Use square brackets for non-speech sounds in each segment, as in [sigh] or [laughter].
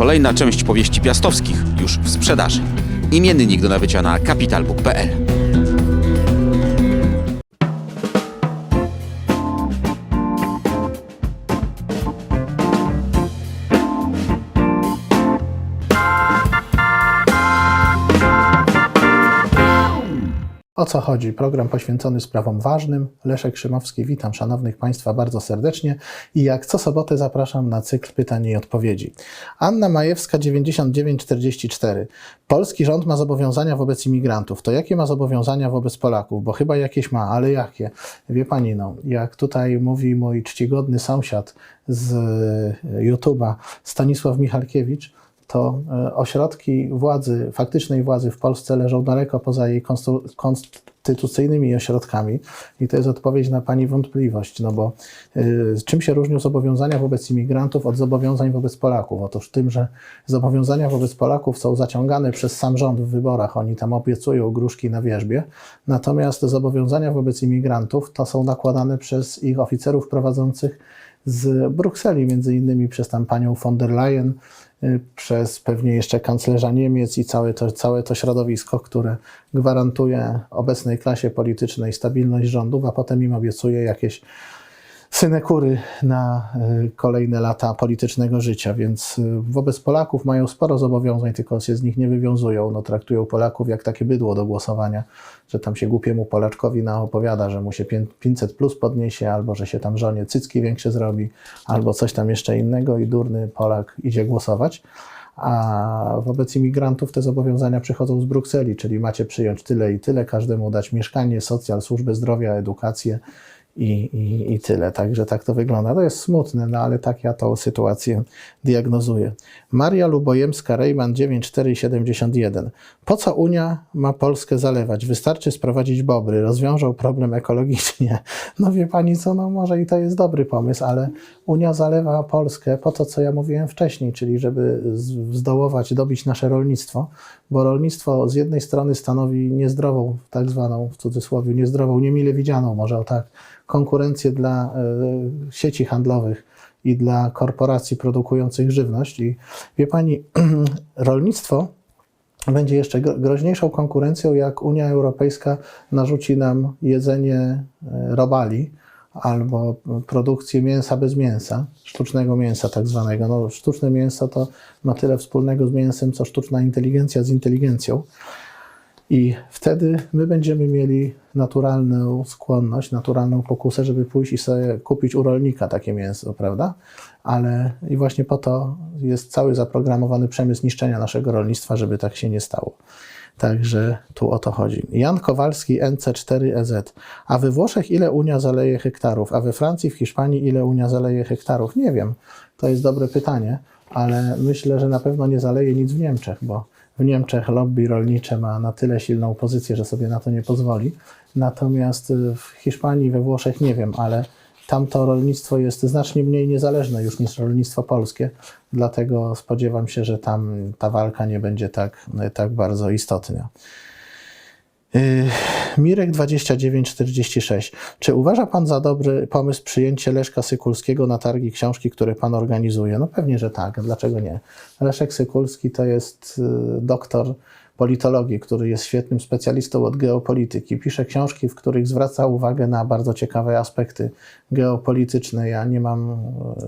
kolejna część powieści piastowskich już w sprzedaży. Imiennik do nabycia na kapitalbook.pl. co chodzi? Program poświęcony sprawom ważnym. Leszek Szymowski, witam szanownych Państwa bardzo serdecznie i jak co sobotę zapraszam na cykl pytań i odpowiedzi. Anna Majewska, 9944. Polski rząd ma zobowiązania wobec imigrantów. To jakie ma zobowiązania wobec Polaków? Bo chyba jakieś ma, ale jakie? Wie Pani, no, jak tutaj mówi mój czcigodny sąsiad z e, YouTube'a, Stanisław Michalkiewicz, to e, ośrodki władzy, faktycznej władzy w Polsce leżą daleko poza jej konstytucyjnymi ośrodkami. I to jest odpowiedź na Pani wątpliwość, no bo y, czym się różnią zobowiązania wobec imigrantów od zobowiązań wobec Polaków? Otóż tym, że zobowiązania wobec Polaków są zaciągane przez sam rząd w wyborach, oni tam obiecują gruszki na wierzbie, natomiast zobowiązania wobec imigrantów to są nakładane przez ich oficerów prowadzących z Brukseli, między innymi przez tam panią von der Leyen, przez pewnie jeszcze kanclerza Niemiec i całe to, całe to środowisko, które gwarantuje obecnej klasie politycznej stabilność rządów, a potem im obiecuje jakieś synekury na y, kolejne lata politycznego życia, więc y, wobec Polaków mają sporo zobowiązań, tylko się z nich nie wywiązują. No, traktują Polaków jak takie bydło do głosowania, że tam się głupiemu Polaczkowi naopowiada, że mu się pię- 500 plus podniesie, albo że się tam żonie cycki większe zrobi, albo coś tam jeszcze innego i durny Polak idzie głosować. A wobec imigrantów te zobowiązania przychodzą z Brukseli, czyli macie przyjąć tyle i tyle, każdemu dać mieszkanie, socjal, służbę zdrowia, edukację i, i, i tyle. Także tak to wygląda. To jest smutne, no ale tak ja tą sytuację diagnozuję. Maria Lubojemska, Rejman 9471. Po co Unia ma Polskę zalewać? Wystarczy sprowadzić bobry, rozwiążą problem ekologicznie. No wie pani co, no może i to jest dobry pomysł, ale Unia zalewa Polskę po to, co ja mówiłem wcześniej, czyli żeby zdołować, dobić nasze rolnictwo, bo rolnictwo z jednej strony stanowi niezdrową, tak zwaną w cudzysłowie, niezdrową, niemile widzianą, może o tak, konkurencję dla e, sieci handlowych i dla korporacji produkujących żywność. I wie pani, [clears throat] rolnictwo będzie jeszcze gro- groźniejszą konkurencją, jak Unia Europejska narzuci nam jedzenie e, robali albo produkcję mięsa bez mięsa, sztucznego mięsa tak zwanego. No, sztuczne mięso to ma tyle wspólnego z mięsem, co sztuczna inteligencja z inteligencją. I wtedy my będziemy mieli naturalną skłonność, naturalną pokusę, żeby pójść i sobie kupić u rolnika takie mięso, prawda? Ale i właśnie po to jest cały zaprogramowany przemysł niszczenia naszego rolnictwa, żeby tak się nie stało. Także tu o to chodzi. Jan Kowalski, NC4EZ. A we Włoszech ile Unia zaleje hektarów? A we Francji, w Hiszpanii ile Unia zaleje hektarów? Nie wiem. To jest dobre pytanie, ale myślę, że na pewno nie zaleje nic w Niemczech, bo w Niemczech lobby rolnicze ma na tyle silną pozycję, że sobie na to nie pozwoli. Natomiast w Hiszpanii, we Włoszech nie wiem, ale tam to rolnictwo jest znacznie mniej niezależne już niż rolnictwo polskie, dlatego spodziewam się, że tam ta walka nie będzie tak, tak bardzo istotna. Yy, Mirek 2946. Czy uważa Pan za dobry pomysł przyjęcie Leszka Sykulskiego na targi książki, które Pan organizuje? No pewnie, że tak. Dlaczego nie? Leszek Sykulski to jest yy, doktor politologii, który jest świetnym specjalistą od geopolityki. Pisze książki, w których zwraca uwagę na bardzo ciekawe aspekty geopolityczne. Ja nie mam,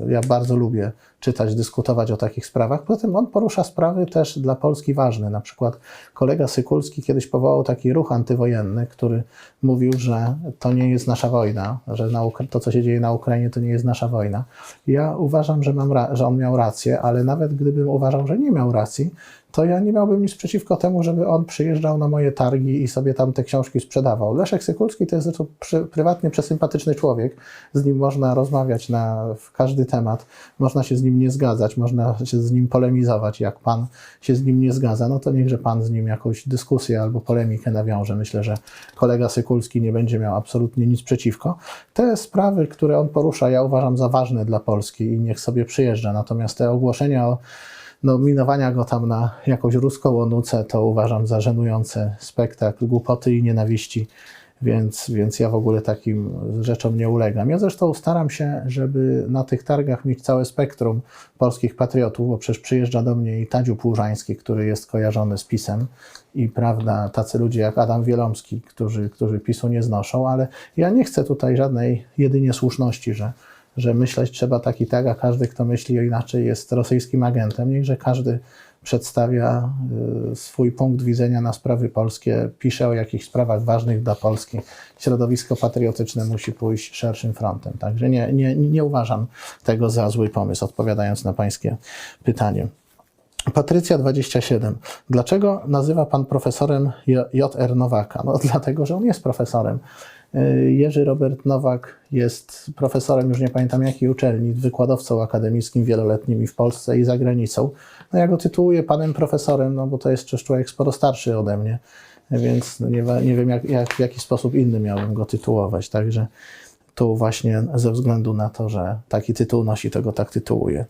ja bardzo lubię czytać, dyskutować o takich sprawach. Poza tym on porusza sprawy też dla Polski ważne. Na przykład kolega Sykulski kiedyś powołał taki ruch antywojenny, który mówił, że to nie jest nasza wojna, że to, co się dzieje na Ukrainie, to nie jest nasza wojna. Ja uważam, że, mam że on miał rację, ale nawet gdybym uważał, że nie miał racji, to ja nie miałbym nic przeciwko temu, żeby on przyjeżdżał na moje targi i sobie tam te książki sprzedawał. Leszek Sykulski to jest zresztą prywatnie przesympatyczny człowiek. Z nim można rozmawiać na w każdy temat, można się z nim nie zgadzać, można się z nim polemizować. Jak pan się z nim nie zgadza, no to niechże pan z nim jakąś dyskusję albo polemikę nawiąże. Myślę, że kolega Sykulski nie będzie miał absolutnie nic przeciwko. Te sprawy, które on porusza, ja uważam za ważne dla Polski i niech sobie przyjeżdża. Natomiast te ogłoszenia o nominowania go tam na jakąś ruską onucę, to uważam za żenujący spektakl głupoty i nienawiści więc, więc ja w ogóle takim rzeczom nie ulegam. Ja zresztą staram się, żeby na tych targach mieć całe spektrum polskich patriotów, bo przecież przyjeżdża do mnie i Tadziu Płużański, który jest kojarzony z PiSem i prawda, tacy ludzie jak Adam Wielomski, którzy, którzy PiSu nie znoszą, ale ja nie chcę tutaj żadnej jedynie słuszności, że, że myśleć trzeba tak i tak, a każdy, kto myśli inaczej jest rosyjskim agentem. Niechże każdy przedstawia y, swój punkt widzenia na sprawy polskie, pisze o jakichś sprawach ważnych dla Polski. Środowisko patriotyczne musi pójść szerszym frontem. Także nie, nie, nie uważam tego za zły pomysł, odpowiadając na Pańskie pytanie. Patrycja 27. Dlaczego nazywa pan profesorem J.R. Nowaka? No [laughs] dlatego, że on jest profesorem. Y, Jerzy Robert Nowak jest profesorem, już nie pamiętam jakiej uczelni, wykładowcą akademickim wieloletnim i w Polsce i za granicą. No ja go tytułuję panem profesorem, no bo to jest też człowiek sporo starszy ode mnie, więc nie, nie wiem jak, jak, w jaki sposób inny miałbym go tytułować. Także tu właśnie ze względu na to, że taki tytuł nosi, to go tak tytułuję.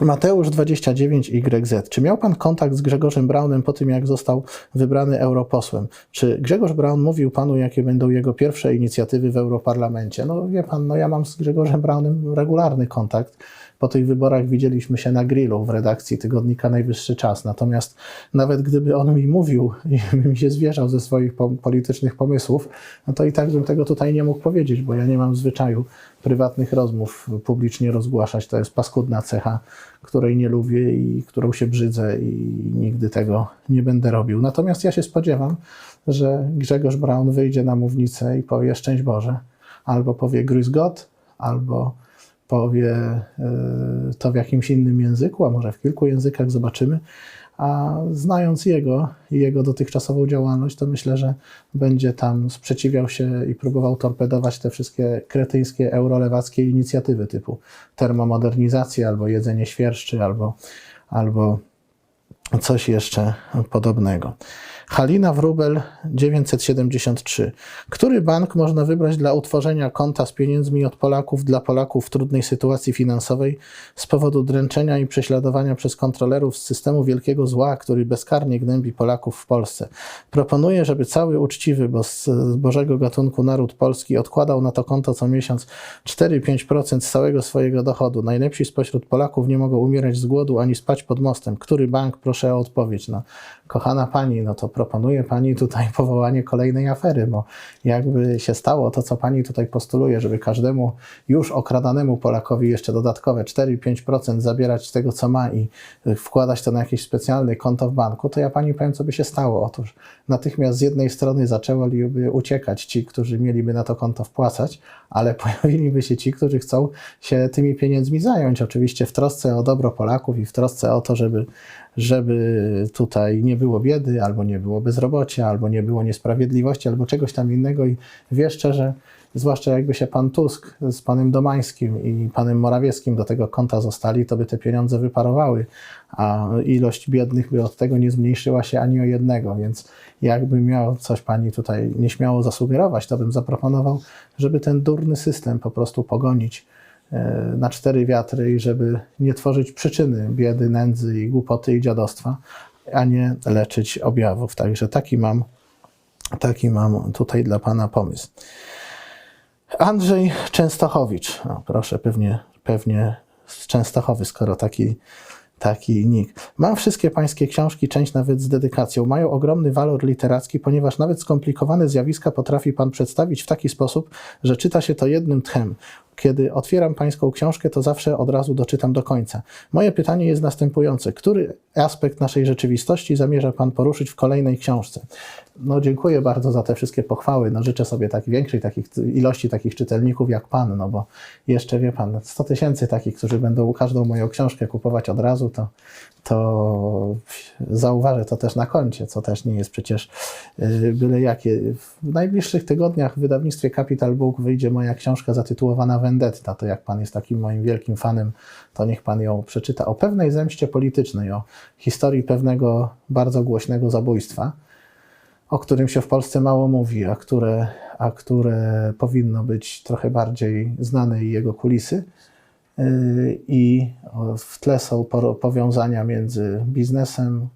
Mateusz 29YZ. Czy miał pan kontakt z Grzegorzem Braunem po tym, jak został wybrany europosłem? Czy Grzegorz Braun mówił panu, jakie będą jego pierwsze inicjatywy w Europarlamencie? No wie pan, no ja mam z Grzegorzem Braunem regularny kontakt. Po tych wyborach widzieliśmy się na grillu w redakcji tygodnika Najwyższy Czas. Natomiast nawet gdyby on mi mówił i [laughs] mi się zwierzał ze swoich po- politycznych pomysłów, no to i tak bym tego tutaj nie mógł powiedzieć, bo ja nie mam zwyczaju prywatnych rozmów publicznie rozgłaszać. To jest paskudna cecha, której nie lubię i którą się brzydzę i nigdy tego nie będę robił. Natomiast ja się spodziewam, że Grzegorz Braun wyjdzie na mównicę i powie szczęść Boże. Albo powie Grüß Gott, albo powie y, to w jakimś innym języku, a może w kilku językach, zobaczymy. A znając jego i jego dotychczasową działalność, to myślę, że będzie tam sprzeciwiał się i próbował torpedować te wszystkie kretyńskie, eurolewackie inicjatywy typu termomodernizacja, albo jedzenie świerszczy, albo, albo coś jeszcze podobnego. Halina Wrubel 973. Który bank można wybrać dla utworzenia konta z pieniędzmi od Polaków dla Polaków w trudnej sytuacji finansowej z powodu dręczenia i prześladowania przez kontrolerów z systemu wielkiego zła, który bezkarnie gnębi Polaków w Polsce? Proponuję, żeby cały uczciwy, bo z, z Bożego gatunku naród polski odkładał na to konto co miesiąc 4-5% z całego swojego dochodu. Najlepsi spośród Polaków nie mogą umierać z głodu ani spać pod mostem. Który bank? Proszę o odpowiedź. No, kochana pani, no to proponuję pani tutaj [laughs] powołanie kolejnej afery, bo jakby się stało to, co pani tutaj postuluje, żeby każdemu już okradanemu Polakowi jeszcze dodatkowe 4-5% zabierać z tego, co ma i y, wkładać to na jakieś specjalne konto w banku, to ja pani powiem, co by się stało. Otóż natychmiast z jednej strony zaczęliby uciekać ci, którzy mieliby na to konto wpłacać, ale [laughs] pojawiliby się ci, którzy chcą się tymi pieniędzmi zająć. Oczywiście w trosce o dobro Polaków i w trosce o to, żeby, żeby tutaj nie było biedy, albo nie było bezrobocia, albo nie było niesprawiedliwości, albo czegoś tam innego. I wieszczę, że zwłaszcza jakby się pan Tusk z panem Domańskim i panem Morawieckim do tego konta zostali, to by te pieniądze wyparowały, a ilość biednych by od tego nie zmniejszyła się ani o jednego, więc jakby miał coś pani tutaj nieśmiało zasugerować, to bym zaproponował, żeby ten durny system po prostu pogonić na cztery wiatry i żeby nie tworzyć przyczyny biedy, nędzy i głupoty i dziadostwa, a nie leczyć objawów. Także taki mam, taki mam tutaj dla pana pomysł. Andrzej Częstochowicz. No, proszę, pewnie, pewnie z Częstochowy, skoro taki, taki nick. Mam wszystkie pańskie książki, część nawet z dedykacją. Mają ogromny walor literacki, ponieważ nawet skomplikowane zjawiska potrafi pan przedstawić w taki sposób, że czyta się to jednym tchem. Kiedy otwieram pańską książkę, to zawsze od razu doczytam do końca. Moje pytanie jest następujące. Który aspekt naszej rzeczywistości zamierza pan poruszyć w kolejnej książce? No, dziękuję bardzo za te wszystkie pochwały. No, życzę sobie tak większej takich, ilości takich czytelników jak pan, no bo jeszcze wie pan, 100 tysięcy takich, którzy będą każdą moją książkę kupować od razu, to, to zauważę to też na koncie, co też nie jest przecież y, byle jakie. W najbliższych tygodniach w wydawnictwie Capital Book wyjdzie moja książka zatytułowana Vendetta. To jak pan jest takim moim wielkim fanem, to niech pan ją przeczyta. O pewnej zemście politycznej, o historii pewnego bardzo głośnego zabójstwa o którym się w Polsce mało mówi, a które, a które powinno być trochę bardziej znane i jego kulisy. Yy, I w tle są powiązania między biznesem,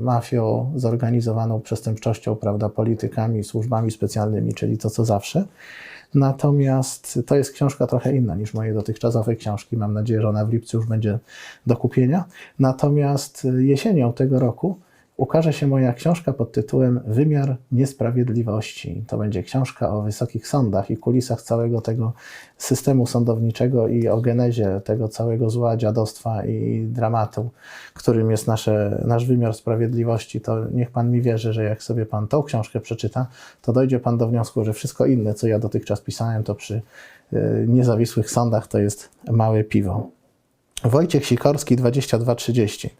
mafią, zorganizowaną przestępczością, prawda, politykami, służbami specjalnymi, czyli to co zawsze. Natomiast to jest książka trochę inna niż moje dotychczasowe książki. Mam nadzieję, że ona w lipcu już będzie do kupienia. Natomiast jesienią tego roku ukaże się moja książka pod tytułem Wymiar Niesprawiedliwości. To będzie książka o wysokich sądach i kulisach całego tego systemu sądowniczego i o genezie tego całego zła, dziadostwa i dramatu, którym jest nasze, nasz wymiar sprawiedliwości. To niech pan mi wierzy, że jak sobie pan tą książkę przeczyta, to dojdzie pan do wniosku, że wszystko inne, co ja dotychczas pisałem, to przy y, niezawisłych sądach to jest małe piwo. Wojciech Sikorski 2230.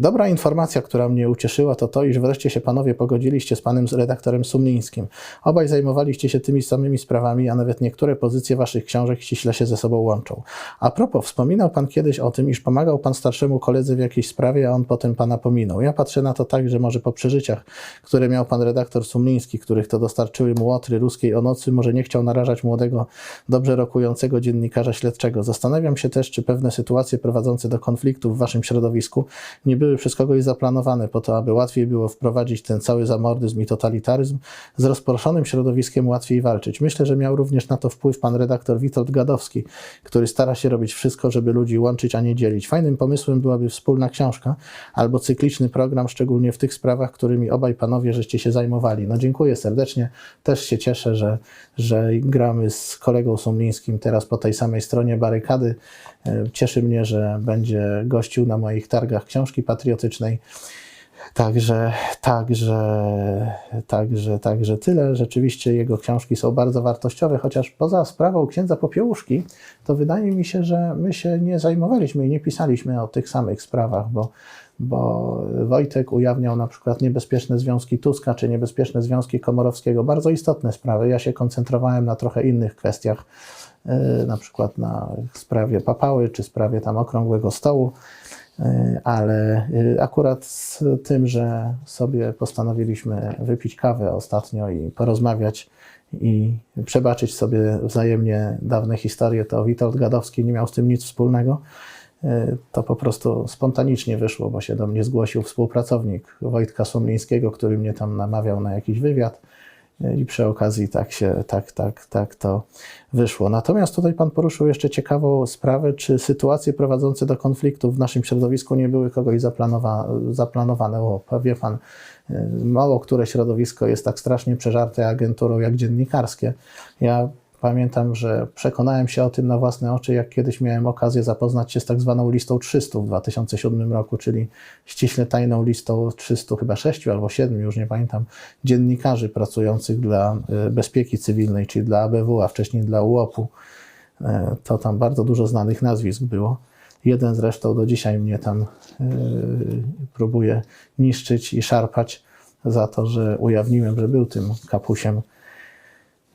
Dobra informacja, która mnie ucieszyła, to to, iż wreszcie się panowie pogodziliście z panem redaktorem Sumlińskim. Obaj zajmowaliście się tymi samymi sprawami, a nawet niektóre pozycje waszych książek ściśle się ze sobą łączą. A propos, wspominał pan kiedyś o tym, iż pomagał pan starszemu koledze w jakiejś sprawie, a on potem pana pominął. Ja patrzę na to tak, że może po przeżyciach, które miał pan redaktor Sumliński, których to dostarczyły mu łotry ruskiej o nocy, może nie chciał narażać młodego, dobrze rokującego dziennikarza śledczego. Zastanawiam się też, czy pewne sytuacje prowadzące do konfliktu w waszym środowisku nie były przez kogoś zaplanowane po to, aby łatwiej było wprowadzić ten cały zamordyzm i totalitaryzm. Z rozproszonym środowiskiem łatwiej walczyć. Myślę, że miał również na to wpływ pan redaktor Witold Gadowski, który stara się robić wszystko, żeby ludzi łączyć, a nie dzielić. Fajnym pomysłem byłaby wspólna książka albo cykliczny program, szczególnie w tych sprawach, którymi obaj panowie żeście się zajmowali. No dziękuję serdecznie. Też się cieszę, że, że gramy z kolegą Sumlińskim teraz po tej samej stronie barykady. E, Cieszy mnie, że będzie gościł na moich targach książki patriotycznej. Także, także, także, także tyle. Rzeczywiście jego książki są bardzo wartościowe, chociaż poza sprawą księdza Popiełuszki, to wydaje mi się, że my się nie zajmowaliśmy i nie pisaliśmy o tych samych sprawach, bo, bo Wojtek ujawniał na przykład niebezpieczne związki Tuska czy niebezpieczne związki Komorowskiego. Bardzo istotne sprawy. Ja się koncentrowałem na trochę innych kwestiach, na przykład na sprawie papały czy sprawie tam okrągłego stołu. Y, ale y, akurat z tym, że sobie postanowiliśmy wypić kawę ostatnio i porozmawiać i przebaczyć sobie wzajemnie dawne historie, to Witold Gadowski nie miał z tym nic wspólnego. Y, To po prostu spontanicznie wyszło, bo się do mnie zgłosił współpracownik Wojtka Sumlińskiego, który mnie tam namawiał na jakiś wywiad. I przy okazji tak się, tak, tak, tak to wyszło. Natomiast tutaj Pan poruszył jeszcze ciekawą sprawę, czy sytuacje prowadzące do konfliktu w naszym środowisku nie były kogoś zaplanowa zaplanowane. O, wie Pan, y, mało które środowisko jest tak strasznie przeżarte agenturą jak dziennikarskie. Ja pamiętam, że przekonałem się o tym na własne oczy, jak kiedyś miałem okazję zapoznać się z tak zwaną listą 300 w 2007 roku, czyli ściśle tajną listą 300, chyba 6 albo 7, już nie pamiętam, dziennikarzy pracujących dla y, bezpieki cywilnej, czyli dla ABW, a wcześniej dla UOP-u. Y, To tam bardzo dużo znanych nazwisk było. Jeden zresztą do dzisiaj mnie tam y, próbuje niszczyć i szarpać za to, że ujawniłem, że był tym kapusiem.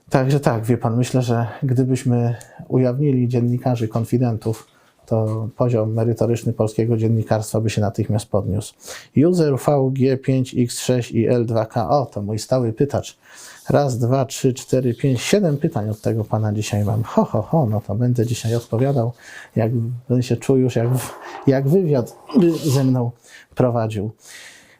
Także tak, wie pan, myślę, że gdybyśmy ujawnili dziennikarzy, konfidentów, to poziom merytoryczny polskiego dziennikarstwa by się natychmiast podniósł. User VG5X6 i L2K, o, to mój stały pytacz. Raz, dwa, trzy, cztery, pięć, siedem pytań od tego pana dzisiaj mam. Ho, ho, ho, no to będę dzisiaj odpowiadał, jak będę się czuł już, jak, jak wywiad by ze mną prowadził.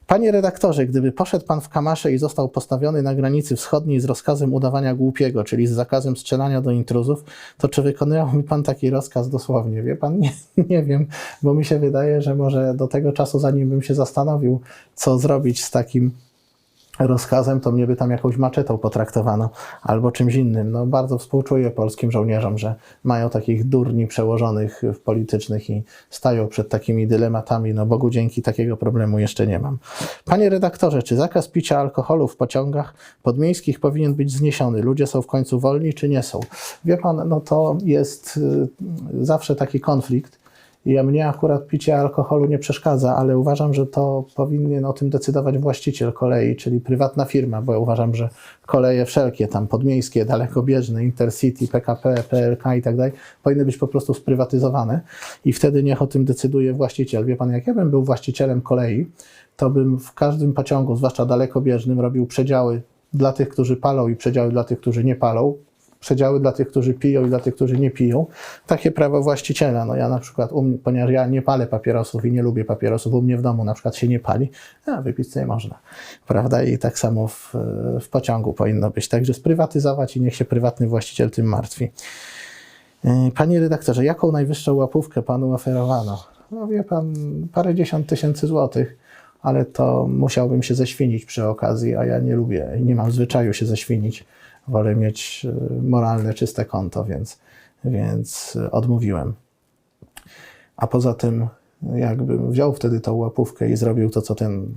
Panie redaktorze, gdyby poszedł pan w kamasze i został postawiony na granicy wschodniej z rozkazem udawania głupiego, czyli z zakazem strzelania do intruzów, to czy wykonywałby pan taki rozkaz dosłownie? Wie pan? [laughs] Nie, nie wiem, bo mi się wydaje, że może do tego czasu, zanim bym się zastanowił, co zrobić z takim rozkazem, to mnie by tam jakąś maczetą potraktowano albo czymś innym. No, bardzo współczuję polskim żołnierzom, że mają takich durni przełożonych w politycznych i stają przed takimi dylematami. No Bogu dzięki takiego problemu jeszcze nie mam. Panie redaktorze, czy zakaz picia alkoholu w pociągach podmiejskich powinien być zniesiony? Ludzie są w końcu wolni, czy nie są? Wie pan, no to jest y, zawsze taki konflikt. Ja mnie akurat picie alkoholu nie przeszkadza, ale uważam, że to powinien o tym decydować właściciel kolei, czyli prywatna firma, bo ja uważam, że koleje wszelkie tam podmiejskie, dalekobieżne, Intercity, PKP, PLK i tak dalej, powinny być po prostu sprywatyzowane i wtedy niech o tym decyduje właściciel. Wie pan, jak ja bym był właścicielem kolei, to bym w każdym pociągu, zwłaszcza dalekobieżnym, robił przedziały dla tych, którzy palą i przedziały dla tych, którzy nie palą, przedziały dla tych, którzy piją i dla tych, którzy nie piją. Takie prawo właściciela. No ja na przykład, u mnie, ponieważ ja nie palę papierosów i nie lubię papierosów, u mnie w domu na przykład się nie pali, a wypić sobie można. Prawda? I tak samo w, w pociągu powinno być. Także sprywatyzować i niech się prywatny właściciel tym martwi. Yy, Panie redaktorze, jaką najwyższą łapówkę panu oferowano? No wie pan, parę dziesiąt tysięcy złotych, ale to musiałbym się ześwinić przy okazji, a ja nie lubię nie mam zwyczaju się ześwinić. Wolę mieć yy, moralne, czyste konto, więc, więc yy, odmówiłem. A poza tym, jakbym wziął wtedy tą łapówkę i zrobił to, co ten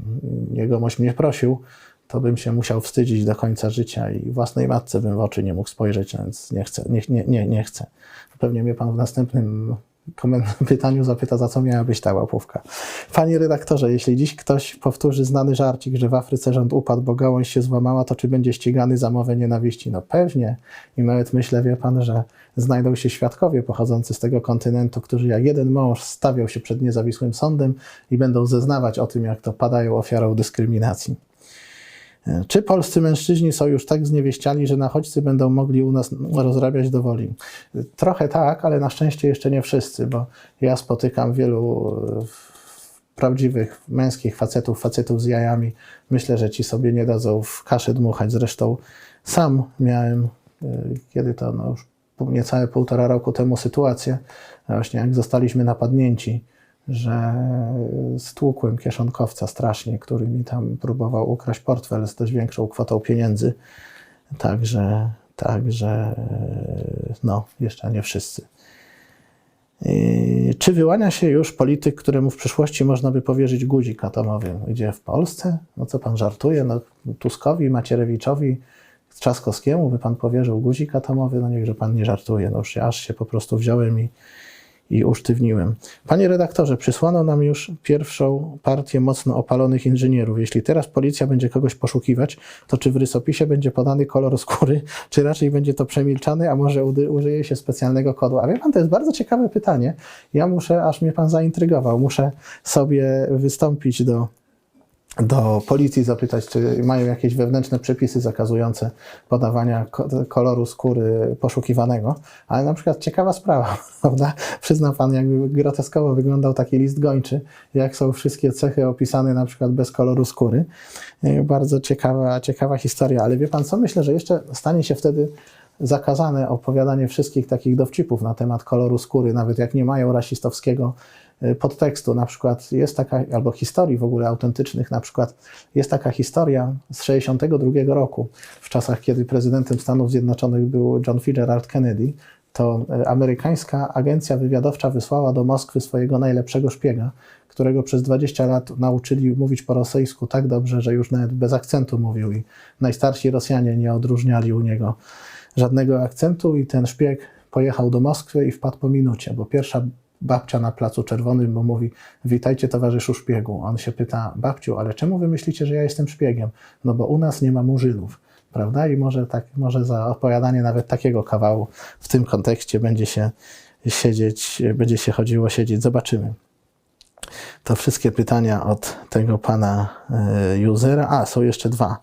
jegomość mnie prosił, to bym się musiał wstydzić do końca życia i własnej matce bym w oczy nie mógł spojrzeć, więc nie chcę, nie, nie, nie, chcę. Pewnie mnie pan w następnym [laughs] pytaniu zapyta, za co miała być ta łapówka. Panie redaktorze, jeśli dziś ktoś powtórzy znany żarcik, że w Afryce rząd upadł, bo gałąź się złamała, to czy będzie ścigany za mowę nienawiści? No pewnie. I nawet myślę, wie pan, że znajdą się świadkowie pochodzący z tego kontynentu, którzy jak jeden mąż stawiał się przed niezawisłym sądem i będą zeznawać o tym, jak to padają ofiarą dyskryminacji. Czy polscy mężczyźni są już tak zniewieściali, że nachodźcy będą mogli u nas rozrabiać do woli? Trochę tak, ale na szczęście jeszcze nie wszyscy, bo ja spotykam wielu e, prawdziwych męskich facetów, facetów z jajami. Myślę, że ci sobie nie dadzą w kaszę dmuchać. Zresztą sam miałem, e, kiedy to no już niecałe półtora roku temu sytuację, właśnie jak zostaliśmy napadnięci, że stłukłem kieszonkowca strasznie, który mi tam próbował ukraść portfel z dość większą kwotą pieniędzy. Także, także, e, no, jeszcze nie wszyscy. Yy, Czy wyłania się już polityk, któremu w przyszłości można by powierzyć guzik atomowy? Gdzie w Polsce? No co pan żartuje? No, Tuskowi, Macierewiczowi, Trzaskowskiemu by pan powierzył guzik atomowy? No niechże pan nie żartuje. No już się, aż się po prostu wziąłem i, i usztywniłem. Panie redaktorze, przysłano nam już pierwszą partię mocno opalonych inżynierów. Jeśli teraz policja będzie kogoś poszukiwać, to czy w rysopisie będzie podany kolor skóry, czy raczej będzie to przemilczane, a może użyje się specjalnego kodu? A wie pan, to jest bardzo ciekawe pytanie. Ja muszę, aż mnie pan zaintrygował, muszę sobie wystąpić do do policji zapytać, czy mają jakieś wewnętrzne przepisy zakazujące podawania ko- koloru skóry poszukiwanego. Ale na przykład ciekawa sprawa, [laughs] prawda? Przyzna pan, jakby groteskowo wyglądał taki list gończy, jak są wszystkie cechy opisane na przykład bez koloru skóry. Yy, Bardzo ciekawa, ciekawa historia, ale wie pan co? Myślę, że jeszcze stanie się wtedy zakazane opowiadanie wszystkich takich dowcipów na temat koloru skóry, nawet jak nie mają rasistowskiego podtekstu. Na przykład jest taka, albo historii w ogóle autentycznych, na przykład jest taka historia z 62 roku, w czasach, kiedy prezydentem Stanów Zjednoczonych był John Fitzgerald Kennedy, to y, amerykańska agencja wywiadowcza wysłała do Moskwy swojego najlepszego szpiega, którego przez 20 lat nauczyli mówić po rosyjsku tak dobrze, że już nawet bez akcentu mówił i najstarsi Rosjanie nie odróżniali u niego żadnego akcentu i ten szpieg pojechał do Moskwy i wpadł po minucie, bo pierwsza babcia na Placu Czerwonym mu mówi witajcie towarzyszu szpiegu. On się pyta, babciu, ale czemu wy myślicie, że ja jestem szpiegiem? No bo u nas nie ma murzynów, prawda? I może, tak, może za opowiadanie nawet takiego kawału w tym kontekście będzie się siedzieć, będzie się chodziło siedzieć. Zobaczymy. To wszystkie pytania od tego pana e, usera. A, są jeszcze dwa.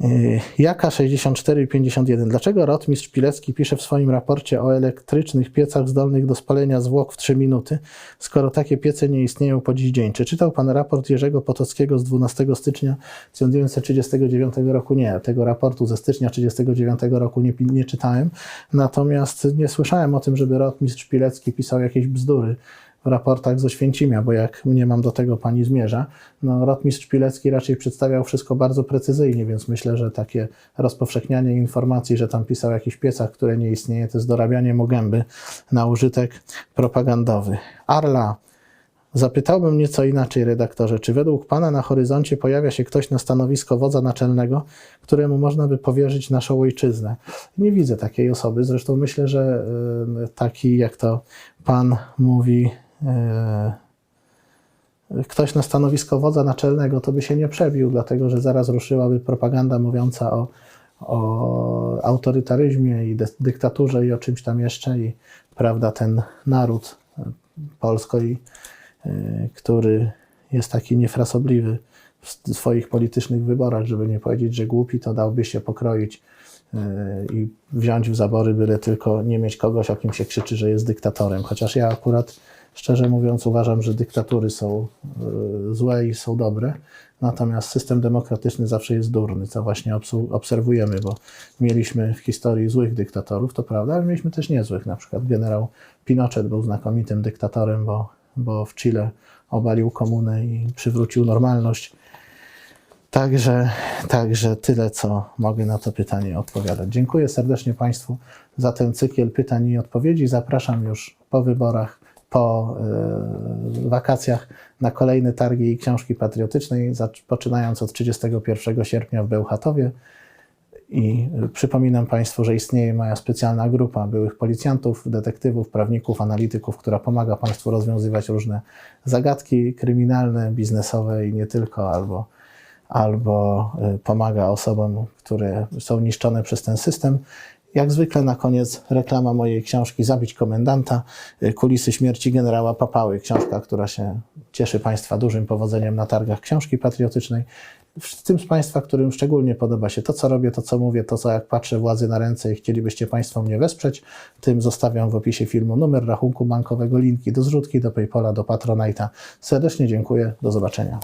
Yy, Jaka 6451? Dlaczego rotmistrz Pilecki pisze w swoim raporcie o elektrycznych piecach zdolnych do spalenia zwłok w 3 minuty, skoro takie piece nie istnieją po dziś dzień? Czy czytał pan raport Jerzego Potockiego z 12 stycznia 1939 roku? Nie, tego raportu ze stycznia 1939 roku nie, nie czytałem, natomiast nie słyszałem o tym, żeby rotmistrz Pilecki pisał jakieś bzdury raportach z Oświęcimia, bo jak mnie mam do tego pani zmierza, no rotmistrz Pilecki raczej przedstawiał wszystko bardzo precyzyjnie, więc myślę, że takie rozpowszechnianie informacji, że tam pisał o jakichś piecach, które nie istnieje, to jest dorabianie mu gęby na użytek propagandowy. Arla, Zapytałbym nieco inaczej, redaktorze, czy według Pana na horyzoncie pojawia się ktoś na stanowisko wodza naczelnego, któremu można by powierzyć naszą ojczyznę? Nie widzę takiej osoby, zresztą myślę, że taki, jak to Pan mówi, ktoś na stanowisko wodza naczelnego, to by się nie przebił, dlatego że zaraz ruszyłaby propaganda mówiąca o, o autorytaryzmie i dy- dyktaturze i o czymś tam jeszcze i prawda, ten naród y, polsko i y, który jest taki niefrasobliwy w swoich politycznych wyborach, żeby nie powiedzieć, że głupi, to dałby się pokroić i wziąć w zabory, byle tylko nie mieć kogoś, o kim się krzyczy, że jest dyktatorem. Chociaż ja akurat, szczerze mówiąc, uważam, że dyktatury są y, złe i są dobre, natomiast system demokratyczny zawsze jest durny, co właśnie obserwujemy, bo mieliśmy w historii złych dyktatorów, to prawda, ale mieliśmy też niezłych. Na przykład generał Pinochet był znakomitym dyktatorem, bo, bo w Chile obalił komunę i przywrócił normalność. Także, także tyle, co mogę na to pytanie odpowiadać. Dziękuję serdecznie Państwu za ten cykl pytań i odpowiedzi. Zapraszam już po wyborach, po e, wakacjach na kolejne targi i książki patriotycznej, poczynając od 31 sierpnia w Bełchatowie. I przypominam Państwu, że istnieje moja specjalna grupa byłych policjantów, detektywów, prawników, analityków, która pomaga Państwu rozwiązywać różne zagadki kryminalne, biznesowe i nie tylko, albo, albo y, pomaga osobom, które są niszczone przez ten system. Jak zwykle na koniec reklama mojej książki Zabić komendanta, y, kulisy śmierci generała Papały, książka, która się cieszy Państwa dużym powodzeniem na targach książki patriotycznej. W tym z Państwa, którym szczególnie podoba się to, co robię, to, co mówię, to, co jak patrzę władzy na ręce i chcielibyście Państwo mnie wesprzeć, tym zostawiam w opisie filmu numer rachunku bankowego, linki do zrzutki, do Paypola, do Patronite'a. Serdecznie dziękuję, do zobaczenia.